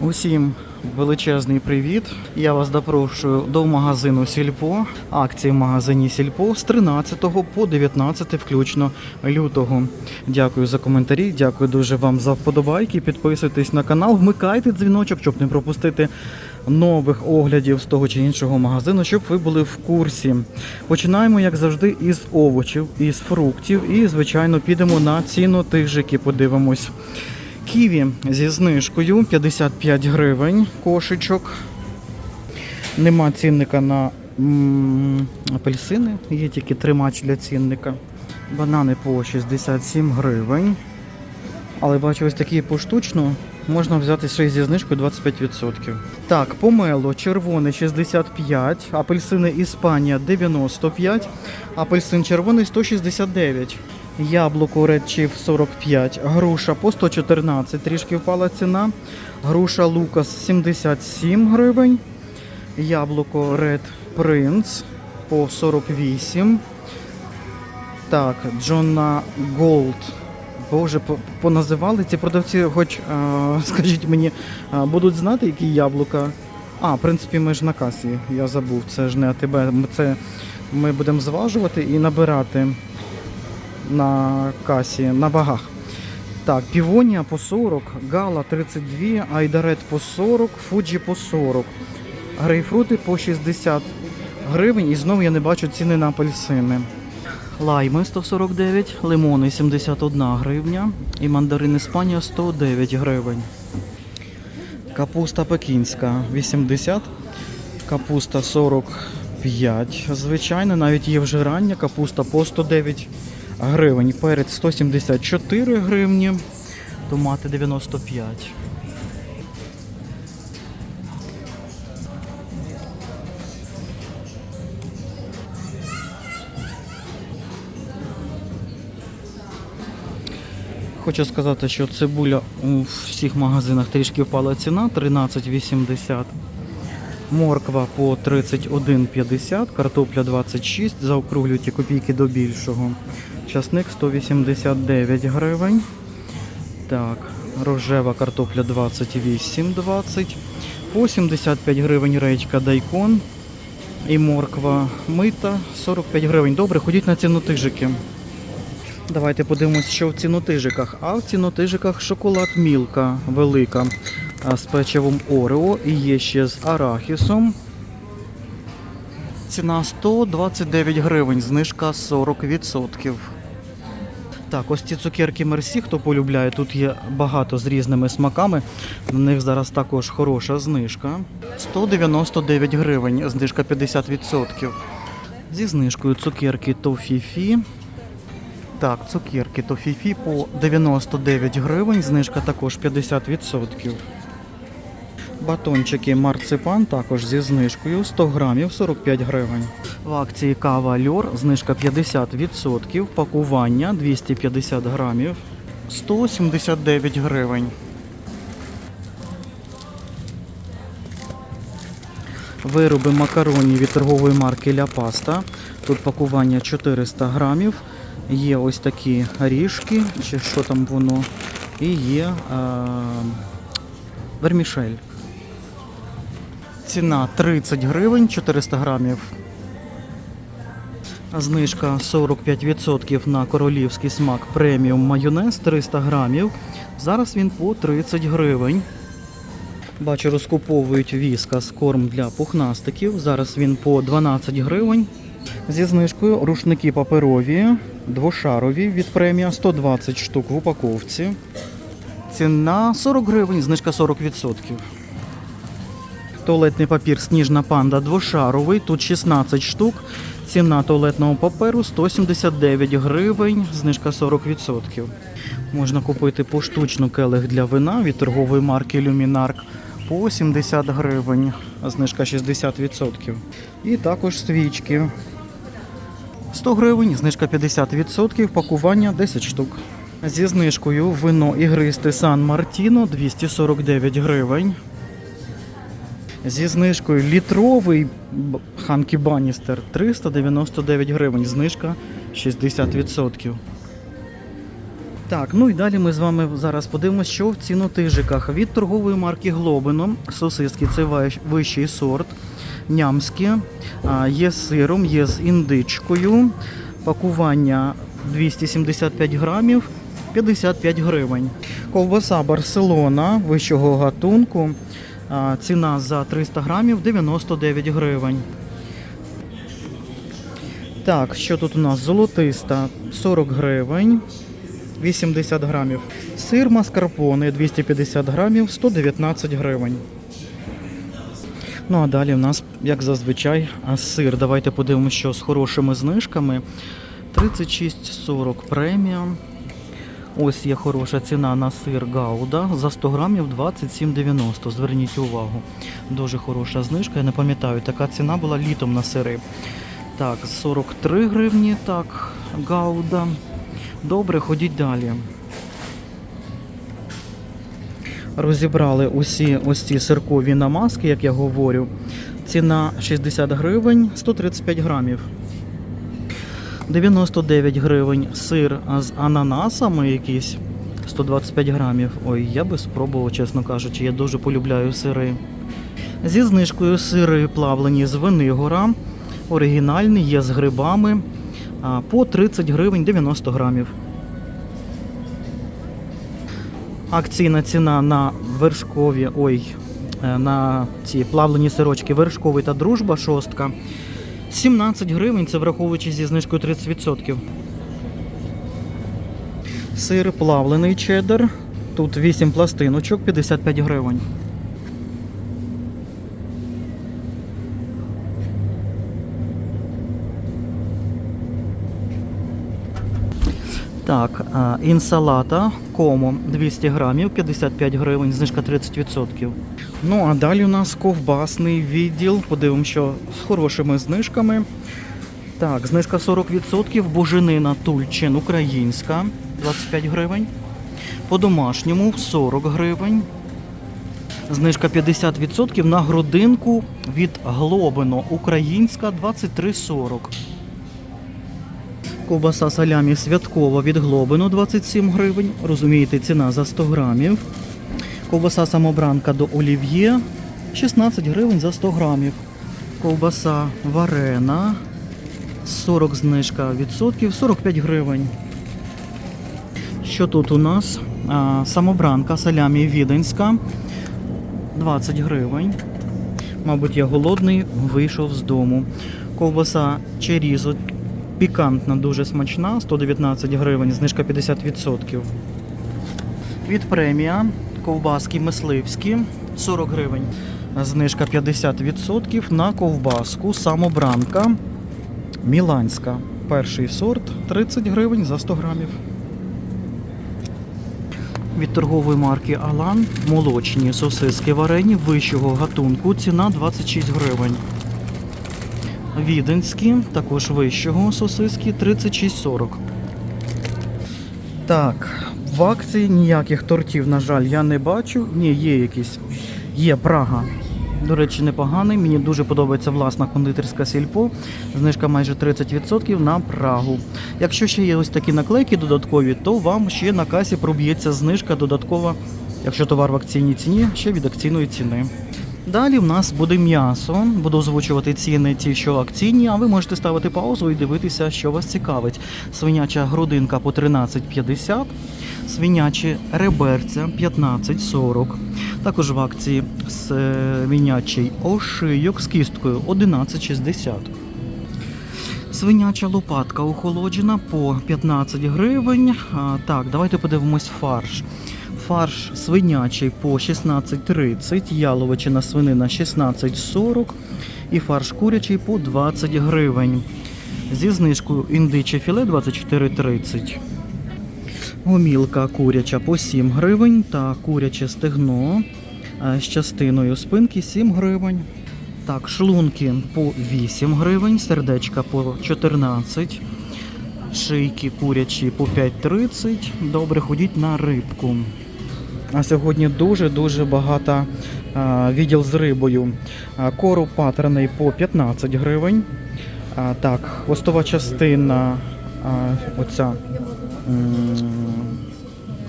Усім величезний привіт. Я вас запрошую до магазину Сільпо. Акції в магазині Сільпо з 13 по 19 включно лютого. Дякую за коментарі. Дякую дуже вам за вподобайки. Підписуйтесь на канал, вмикайте дзвіночок, щоб не пропустити нових оглядів з того чи іншого магазину, щоб ви були в курсі. Починаємо, як завжди, із овочів, із фруктів і, звичайно, підемо на ціну тижики. Подивимось. Ківі зі знижкою 55 гривень кошечок. Нема цінника на апельсини, є тільки тримач для цінника. Банани по 67 гривень. Але бачу, ось такі поштучно можна взяти ще й зі знижкою 25%. Так, помело червоне 65, апельсини Іспанія 95, апельсин червоний 169. Яблуко Chief 45, груша по 114, трішки впала ціна. Груша Лукас 77 гривень. Яблуко Red Prince по 48. Так, Джона Голд. Боже, по- поназивали ці продавці, хоч, е, скажіть мені, е, будуть знати, які яблука. А, в принципі, ми ж на касі, я забув, це ж не АТБ. Це ми будемо зважувати і набирати на касі, на вагах. Так, півонія по 40, гала 32, айдарет по 40, фуджі по 40. Грейпфрути по 60 гривень. І знову я не бачу ціни на апельсини. Лайми 149, лимони 71 гривня і мандарин Іспанія 109 гривень. Капуста пекінська 80, капуста 45. Звичайно, навіть є вже рання капуста по 109 гривень. Перець 174 гривні, томати 95. Хочу сказати, що цибуля у всіх магазинах трішки впала ціна 13,80. Морква по 31,50, картопля 26, заокруглюйте копійки до більшого. Часник 189 гривень. Так, рожева картопля 28,20. По 75 гривень речка дайкон. І морква мита 45 гривень. Добре, ходіть на ціну тижики. Давайте подивимось, що в цінотижиках. А в цінотижиках шоколад Мілка велика з печивом Орео і є ще з арахісом. Ціна 129 гривень, знижка 40%. Так, ось ці цукерки Мерсі, хто полюбляє, тут є багато з різними смаками. На них зараз також хороша знижка. 199 гривень, знижка 50%. Зі знижкою цукерки Тофіфі. Так, цукерки Тофіфі по 99 гривень, знижка також 50%. Батончики марципан також зі знижкою 100 грамів 45 гривень. В акції кава Льор знижка 50%, пакування 250 грамів 179 гривень. Вироби макароні від торгової марки Ля Паста. Тут пакування 400 грамів. Є ось такі ріжки, чи що там воно, і є е, вермішель. Ціна 30 гривень, 400 грамів. Знижка 45% на королівський смак преміум майонез 300 грамів. Зараз він по 30 гривень. Бачу, розкуповують віскас корм для пухнастиків. Зараз він по 12 гривень. Зі знижкою рушники паперові, двошарові від премія 120 штук в упаковці. Ціна 40 гривень, знижка 40%. Туалетний папір Сніжна панда двошаровий. Тут 16 штук. Ціна туалетного паперу 179 гривень, знижка 40%. Можна купити поштучну келих для вина від торгової марки Люмінарк по 70 гривень, знижка 60%. І також свічки 100 гривень, знижка 50%, пакування 10 штук. Зі знижкою вино ігристе Сан Мартіно 249 гривень. Зі знижкою літровий Ханкі Баністер 399 гривень, знижка 60%. Так, ну і далі ми з вами зараз подивимося, що в цінотижиках від торгової марки Глобино. Сосиски це вищий сорт. Нямські, є з сиром, є з індичкою. Пакування 275 грамів, 55 гривень. Ковбаса Барселона вищого гатунку. Ціна за 300 грамів 99 гривень. Так, що тут у нас? Золотиста 40 гривень, 80 грамів. Сир маскарпоне 250 грамів, 119 гривень. Ну а далі в нас, як зазвичай, сир. Давайте подивимося, що з хорошими знижками. 36,40 премія. Ось є хороша ціна на сир Гауда за 100 грамів 27,90. Зверніть увагу. Дуже хороша знижка. Я не пам'ятаю, така ціна була літом на сири. Так, 43 гривні, так, Гауда. Добре, ходіть далі. Розібрали усі ось ці сиркові намазки, як я говорю. Ціна 60 гривень, 135 грамів. 99 гривень сир з ананасами якийсь 125 грамів. Ой, я би спробував, чесно кажучи, я дуже полюбляю сири. Зі знижкою сири плавлені з Венигора. Оригінальний, є з грибами. По 30 гривень 90 грамів. Акційна ціна на вершкові, ой, е, на ці плавлені сирочки вершковий та дружба шостка. 17 гривень, це враховуючи зі знижкою 30%. Сир плавлений чеддер. Тут 8 пластиночок, 55 гривень. Так, інсалата комо 200 грамів, 55 гривень, знижка 30%. Ну а далі у нас ковбасний відділ. Подивимося, що з хорошими знижками. Так, знижка 40%, буженина Тульчин українська 25 гривень. По-домашньому 40 гривень. Знижка 50% на грудинку від Глобино українська 23,40. Ковбаса салямі святкова від Глобино 27 гривень. Розумієте, ціна за 100 грамів. Ковбаса самобранка до олів'є 16 гривень за 100 грамів. Ковбаса варена 40 знижка відсотків 45 гривень. Що тут у нас? А, самобранка салямі віденська 20 гривень. Мабуть, я голодний, вийшов з дому. Ковбаса черізо пікантна, дуже смачна, 119 гривень, знижка 50%. Від премія ковбаски мисливські 40 гривень. Знижка 50% на ковбаску самобранка міланська. Перший сорт 30 гривень за 100 грамів. Від торгової марки Алан молочні сосиски варені вищого гатунку. Ціна 26 гривень. Віденські, також вищого сосиски 36,40. Так, в акції ніяких тортів, на жаль, я не бачу. Ні, є якісь. Є Прага. До речі, непоганий. Мені дуже подобається власна кондитерська сільпо. Знижка майже 30% на Прагу. Якщо ще є ось такі наклейки додаткові, то вам ще на касі проб'ється знижка додаткова, якщо товар в акційній ціні, ще від акційної ціни. Далі в нас буде м'ясо. Буду озвучувати ціни ті, що акційні, а ви можете ставити паузу і дивитися, що вас цікавить. Свиняча грудинка по 13,50, свинячі реберця 15,40. Також в акції свинячий ошийок з кісткою 11,60. Свиняча лопатка охолоджена по 15 гривень. А, так, давайте подивимось фарш. Фарш свинячий по 16,30, яловичина свинина 16,40 і фарш курячий по 20 гривень. Зі знижкою індиче філе 24,30. Гомілка куряча по 7 гривень та куряче стегно е, з частиною спинки 7 гривень. Так, шлунки по 8 гривень, сердечка по 14, шийки курячі по 5,30. Добре, ходіть на рибку. А сьогодні дуже-дуже багато відділ з рибою. А, короб патрений по 15 гривень. А, так, хвостова частина, а, оця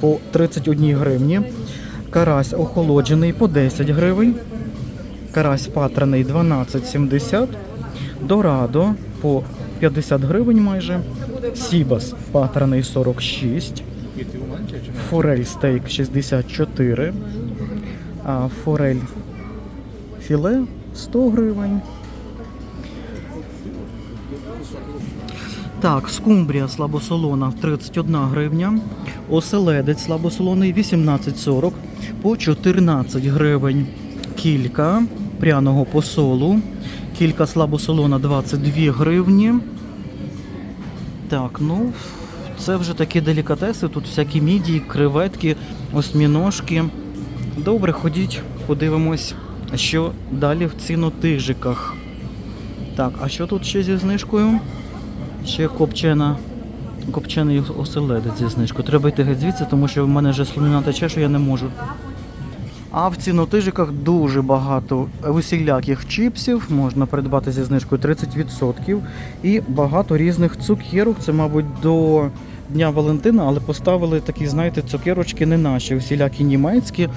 по 31 гривні. Карась охолоджений по 10 гривень. Карась патраний 12,70. Дорадо по 50 гривень майже. Сібас патраний 46. Форель стейк 64. А форель філе 100 гривень. Так, скумбрія слабосолона 31 гривня. Оселедець слабосолоний 18,40 по 14 гривень. Кілька пряного посолу. Кілька слабосолона 22 гривні. Так, ну це вже такі делікатеси. Тут всякі мідії, креветки, осьміножки. Добре, ходіть, подивимось, що далі в цінотижиках. Так, а що тут ще зі знижкою? Ще копчена, копчений оселедець зі знижкою. Треба йти геть звідси, тому що в мене вже слюна тече, що я не можу. А в цінотижиках дуже багато усіляких чіпсів можна придбати зі знижкою 30%. І багато різних цукерок. Це, мабуть, до Дня Валентина, але поставили такі, знаєте, цукерочки не наші, усілякі німецькі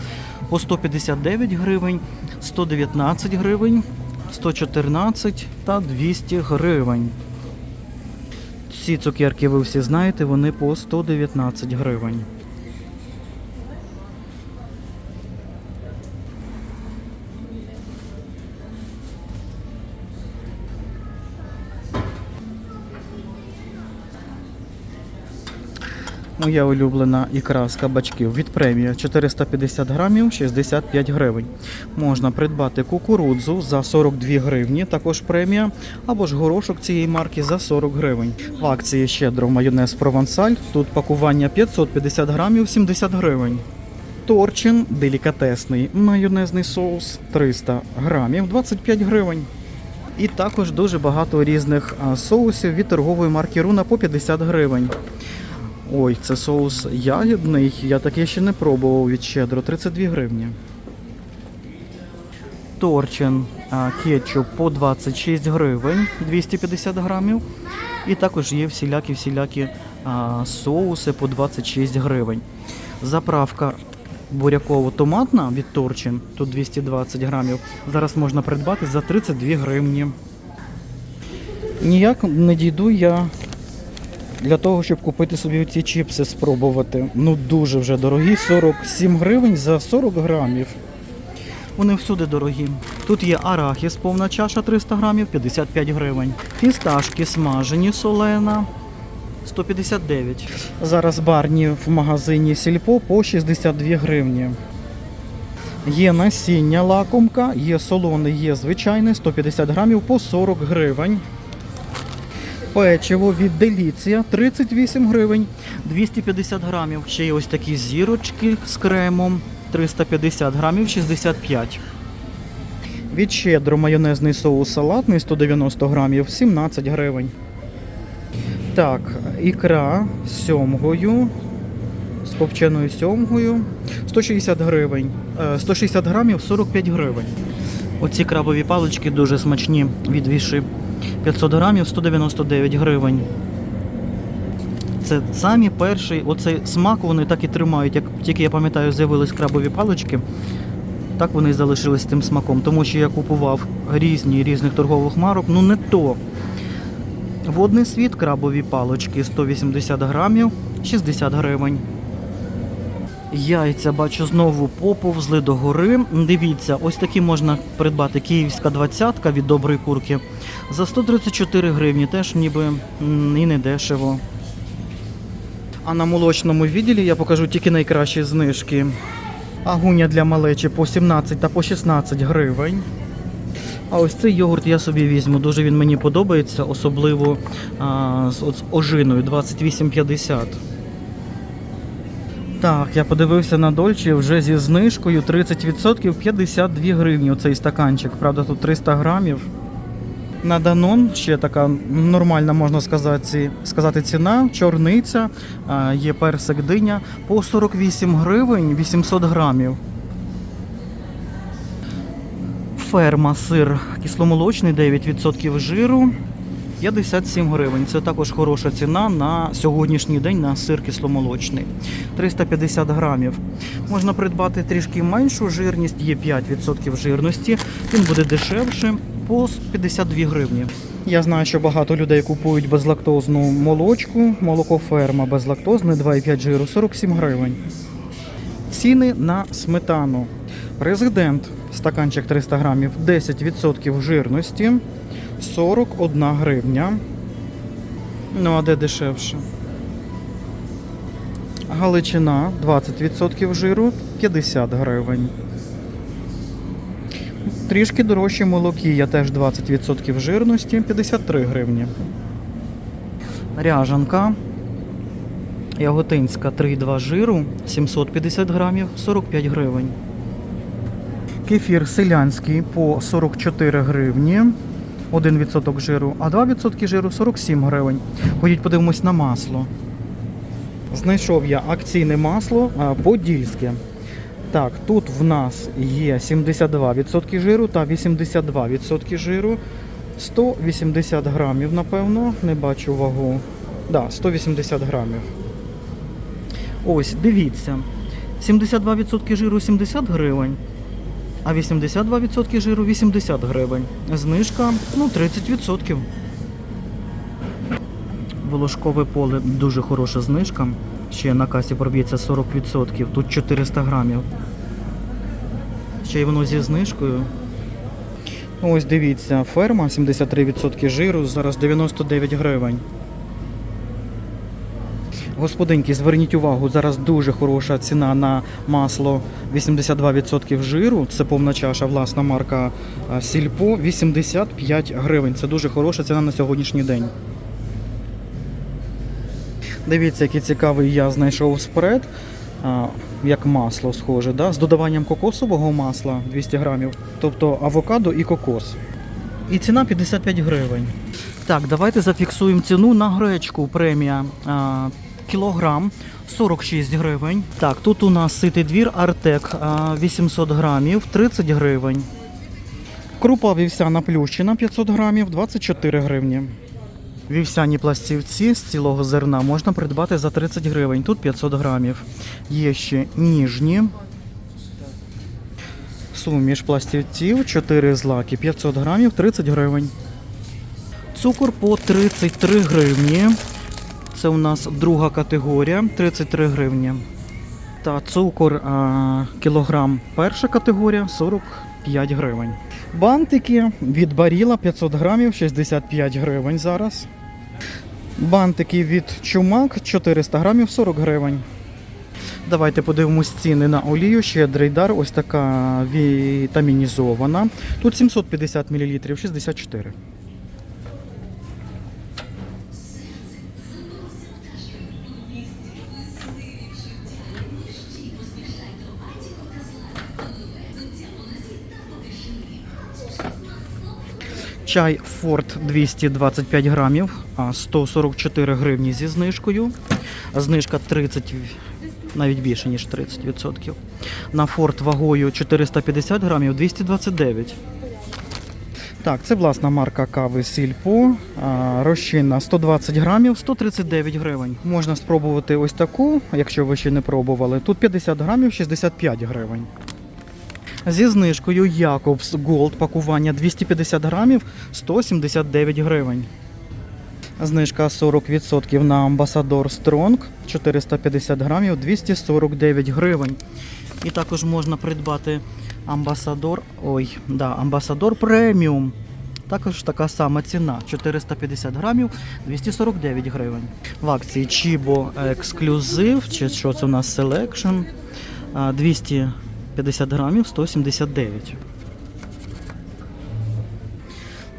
по 159 гривень, 119 гривень, 114 та 200 гривень. Ці цукерки ви всі знаєте, вони по 119 гривень. Моя улюблена ікра з кабачків від премія 450 грамів 65 гривень. Можна придбати кукурудзу за 42 гривні, також премія, або ж горошок цієї марки за 40 гривень. В акції щедро майонез провансаль. Тут пакування 550 грамів 70 гривень. Торчин делікатесний майонезний соус 300 грамів 25 гривень. І також дуже багато різних соусів від торгової марки Руна по 50 гривень. Ой, це соус ягідний. Я таке ще не пробував від щедро. 32 гривні. Торчин кетчуп по 26 гривень 250 грамів. І також є всілякі-всілякі соуси по 26 гривень. Заправка буряково-томатна від Торчин, тут 220 грамів. Зараз можна придбати за 32 гривні. Ніяк не дійду я для того, щоб купити собі ці чіпси, спробувати. Ну дуже вже дорогі, 47 гривень за 40 грамів. Вони всюди дорогі. Тут є арахіс, повна чаша 300 грамів, 55 гривень. Фісташки смажені солена 159. Зараз барні в магазині Сільпо по 62 гривні. Є насіння лакомка, є солоне, є звичайне, 150 грамів по 40 гривень. Печиво від Деліція 38 гривень, 250 грамів. Ще є ось такі зірочки з кремом 350 грамів 65. Від щедро майонезний соус салатний 190 грамів 17 гривень. Так, ікра з сьомгою. З копченою сьомгою 160 гривень. Е, 160 грамів 45 гривень. Оці крабові палички дуже смачні від віши. 500 грамів 199 гривень. Це самі перший оцей смак вони так і тримають. Як тільки я пам'ятаю, з'явились крабові палички, так вони і залишились тим смаком. Тому що я купував різні різних торгових марок, ну не то. Водний світ, крабові палички 180 грамів, 60 гривень. Яйця бачу знову поповзли до гори. Дивіться, ось такі можна придбати київська двадцятка від доброї курки за 134 гривні, теж ніби і не дешево. А на молочному відділі я покажу тільки найкращі знижки. Агуня для малечі по 17 та по 16 гривень. А ось цей йогурт я собі візьму. Дуже він мені подобається, особливо а, з, з ожиною 28,50. Так, я подивився на Дольче вже зі знижкою 30% 52 гривні. Оцей стаканчик. Правда, тут 300 грамів. На Данон ще така нормальна, можна сказати, сказати ціна. Чорниця, є персик диня по 48 гривень 800 грамів. Ферма сир кисломолочний, 9% жиру. 57 гривень. Це також хороша ціна на сьогоднішній день на сир кисломолочний. 350 грамів. Можна придбати трішки меншу жирність, є 5% жирності. Він буде дешевше по 52 гривні. Я знаю, що багато людей купують безлактозну молочку, молоко ферма безлактозне 2,5 жиру 47 гривень. Ціни на сметану. Президент стаканчик 300 грамів 10% жирності 41 гривня. Ну, а де дешевше? Галичина 20% жиру 50 гривень. Трішки дорожче молокія, теж 20% жирності 53 гривні. Ряжанка Яготинська 3,2 жиру 750 грамів 45 гривень. Кефір селянський по 44 гривні. 1% жиру, а 2% жиру 47 гривень. Ходіть, подивимось на масло. Знайшов я акційне масло подільське. Так, тут в нас є 72% жиру та 82% жиру. 180 грамів, напевно, не бачу вагу. Да, 180 грамів. Ось, дивіться. 72% жиру 70 гривень, а 82% жиру 80 гривень. Знижка ну, 30%. Волошкове поле дуже хороша знижка. Ще на касі проб'ється 40%. Тут 400 грамів. Ще й воно зі знижкою. Ось дивіться, ферма 73% жиру, зараз 99 гривень. Господинки, зверніть увагу, зараз дуже хороша ціна на масло 82% жиру. Це повна чаша, власна марка Сільпо 85 гривень. Це дуже хороша ціна на сьогоднішній день. Дивіться, який цікавий я знайшов спред, як масло схоже, да? з додаванням кокосового масла 200 грамів, тобто авокадо і кокос. І ціна 55 гривень. Так, давайте зафіксуємо ціну на гречку премія. Кілограм 46 гривень. Так, тут у нас ситий двір Артек 800 грамів 30 гривень. Крупа вівсяна плющина 500 грамів 24 гривні. Вівсяні пластівці з цілого зерна можна придбати за 30 гривень. Тут 500 грамів. Є ще ніжні. Суміш пластівців 4 злаки 500 грамів 30 гривень. Цукор по 33 гривні. Це у нас друга категорія 33 гривні. Та цукор а, кілограм перша категорія 45 гривень. Бантики від баріла 500 грамів 65 гривень зараз. Бантики від чумак 400 грамів 40 гривень. Давайте подивимось ціни на олію. Щедрий дар, ось така вітамінізована. Тут 750 мл 64. Чай Форт 225 грамів, 144 гривні зі знижкою. Знижка 30, навіть більше, ніж 30%. На Форт вагою 450 грамів 229. Так, це власна марка кави Сільпо. Розчинна 120 грамів, 139 гривень. Можна спробувати ось таку, якщо ви ще не пробували. Тут 50 грамів, 65 гривень. Зі знижкою Якобс Gold пакування 250 грамів 179 гривень. Знижка 40% на Амбасадор Стронг 450 грамів 249 гривень. І також можна придбати Амбасадор ой, да, Амбасадор преміум. Також така сама ціна 450 грамів 249 гривень. В акції Чібо ексклюзив, чи що це у нас селекшн 200 50 грамів 179.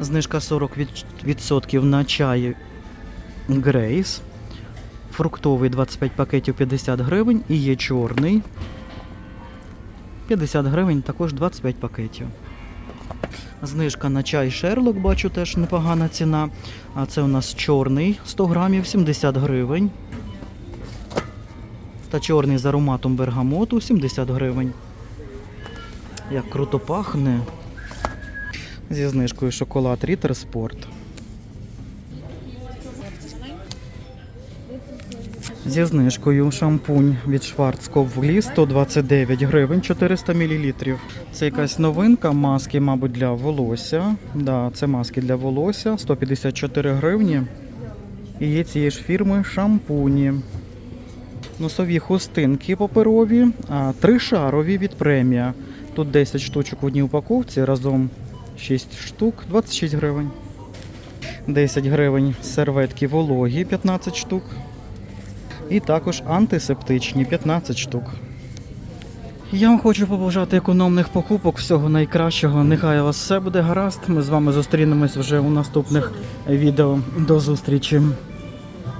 Знижка 40% на чай Грейс. Фруктовий 25 пакетів 50 гривень і є чорний. 50 гривень, також 25 пакетів. Знижка на чай Шерлок, бачу, теж непогана ціна. А це у нас чорний 100 грамів, 70 гривень. Та чорний з ароматом бергамоту 70 гривень. Як круто пахне. Зі знижкою шоколад Рітер Спорт. Зі знижкою шампунь від Шварцков в ліс 129 гривень 400 мл. Це якась новинка, маски, мабуть, для волосся. Да, Це маски для волосся 154 гривні. І є цієї ж фірми шампуні. Носові хустинки паперові, а тришарові від премія. Тут 10 штучок в одній упаковці, разом 6 штук, 26 гривень. 10 гривень серветки вологі 15 штук. І також антисептичні 15 штук. Я вам хочу побажати економних покупок, всього найкращого. Нехай у вас все буде гаразд. Ми з вами зустрінемось вже у наступних відео. До зустрічі!